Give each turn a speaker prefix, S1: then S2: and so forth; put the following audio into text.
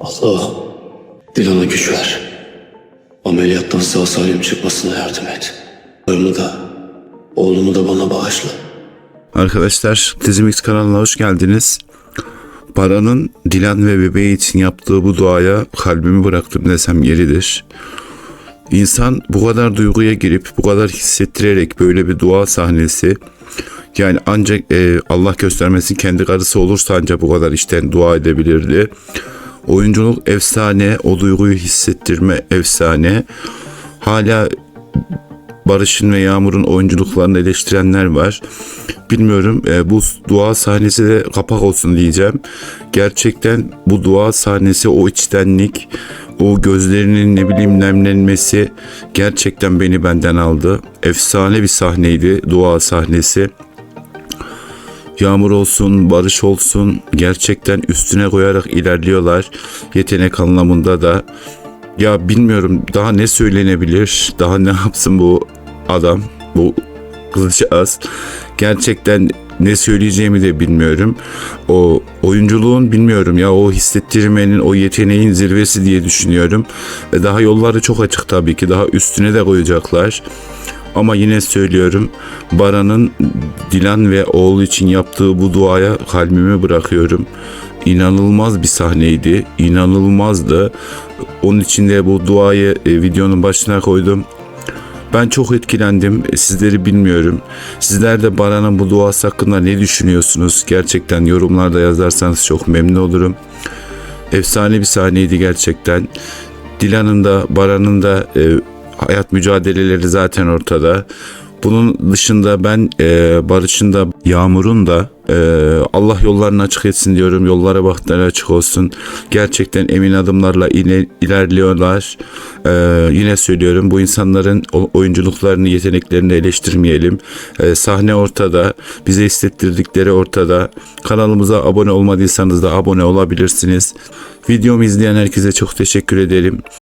S1: Allah Dilan'a güç ver. Ameliyattan sağ salim çıkmasına yardım et. Karımı da oğlumu da bana bağışla.
S2: Arkadaşlar Dizimix kanalına hoş geldiniz. Baran'ın Dilan ve bebeği için yaptığı bu duaya kalbimi bıraktım desem yeridir. İnsan bu kadar duyguya girip bu kadar hissettirerek böyle bir dua sahnesi yani ancak e, Allah göstermesin kendi karısı olursa ancak bu kadar işten dua edebilirdi. Oyunculuk efsane, o duyguyu hissettirme efsane. Hala Barış'ın ve Yağmur'un oyunculuklarını eleştirenler var. Bilmiyorum e, bu dua sahnesi de kapak olsun diyeceğim. Gerçekten bu dua sahnesi o içtenlik, o gözlerinin ne bileyim nemlenmesi gerçekten beni benden aldı. Efsane bir sahneydi dua sahnesi. Yağmur olsun, Barış olsun gerçekten üstüne koyarak ilerliyorlar. Yetenek anlamında da. Ya bilmiyorum daha ne söylenebilir, daha ne yapsın bu adam, bu kızcağız. Gerçekten ne söyleyeceğimi de bilmiyorum. O oyunculuğun bilmiyorum ya o hissettirmenin, o yeteneğin zirvesi diye düşünüyorum. Ve daha yolları çok açık tabii ki. Daha üstüne de koyacaklar. Ama yine söylüyorum Baran'ın Dilan ve oğlu için yaptığı bu duaya kalbimi bırakıyorum. İnanılmaz bir sahneydi. İnanılmazdı. Onun için de bu duayı e, videonun başına koydum. Ben çok etkilendim. E, Sizleri bilmiyorum. Sizler de Baran'ın bu duası hakkında ne düşünüyorsunuz? Gerçekten yorumlarda yazarsanız çok memnun olurum. Efsane bir sahneydi gerçekten. Dilan'ın da Baran'ın da e, hayat mücadeleleri zaten ortada. Bunun dışında ben e, Barış'ın da Yağmur'un da e, Allah yollarını açık etsin diyorum. Yollara bahtları açık olsun. Gerçekten emin adımlarla ile- ilerliyorlar. E, yine söylüyorum bu insanların oyunculuklarını, yeteneklerini eleştirmeyelim. E, sahne ortada. Bize hissettirdikleri ortada. Kanalımıza abone olmadıysanız da abone olabilirsiniz. Videomu izleyen herkese çok teşekkür ederim.